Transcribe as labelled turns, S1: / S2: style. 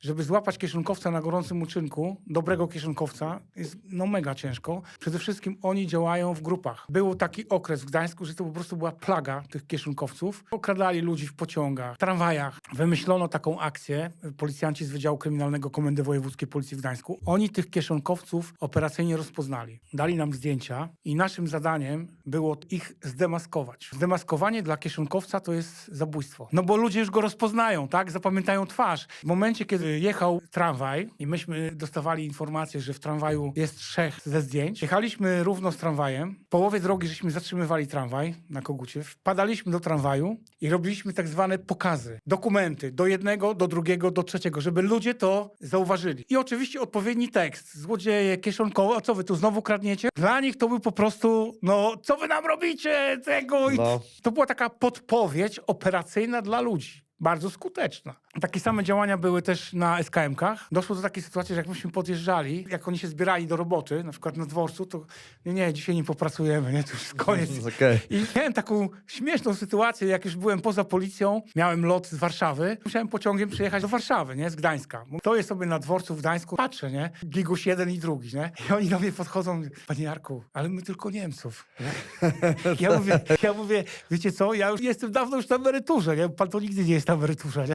S1: żeby złapać kieszonkowca na gorącym uczynku, dobrego kieszonkowca, jest no mega ciężko. Przede wszystkim oni działają w grupach. Był taki okres w Gdańsku, że to po prostu była plaga tych kieszonkowców. Okradali ludzi w pociągach, tramwajach. Wymyślono taką akcję, policjanci z Wydziału Kryminalnego Komendy Wojewódzkiej Policji w Gdańsku. Oni tych kieszonkowców operacyjnie rozpoznali. Dali nam zdjęcia i naszym zadaniem było ich zdemaskować. Zdemaskowanie dla kieszonkowca to jest zabójstwo. No bo ludzie już go rozpoznają, tak? Zapamiętają twarz. W momencie, kiedy jechał tramwaj i myśmy dostawali informację, że w tramwaju jest trzech ze zdjęć, jechaliśmy równo z tramwajem. W połowie drogi żeśmy zatrzymywali tramwaj na Kogucie, wpadaliśmy do tramwaju i robiliśmy tak zwane pokazy, dokumenty do jednego, do drugiego, do trzeciego, żeby ludzie to zauważyli. I oczywiście odpowiedni tekst. Złodzieje, kieszonkowe, a co wy tu znowu kradniecie? Dla nich to był po prostu, no, co wy nam robicie tego? I
S2: No.
S1: to była taka podpowiedź operacyjna dla ludzi. Bardzo skuteczna. Takie same działania były też na SKM-kach. Doszło do takiej sytuacji, że jak myśmy podjeżdżali, jak oni się zbierali do roboty, na przykład na dworcu, to nie, nie, dzisiaj nie popracujemy, nie, to już koniec.
S2: Okej.
S1: I miałem taką śmieszną sytuację, jak już byłem poza policją, miałem lot z Warszawy, musiałem pociągiem przyjechać do Warszawy, nie, z Gdańska. Stoję sobie na dworcu w Gdańsku, patrzę, nie, Gigus jeden i drugi, nie, i oni do mnie podchodzą, panie Jarku, ale my tylko Niemców. Ja mówię, ja mówię, wiecie co, ja już jestem dawno już na emeryturze, nie, pan to nigdy nie jest na emeryturze, nie.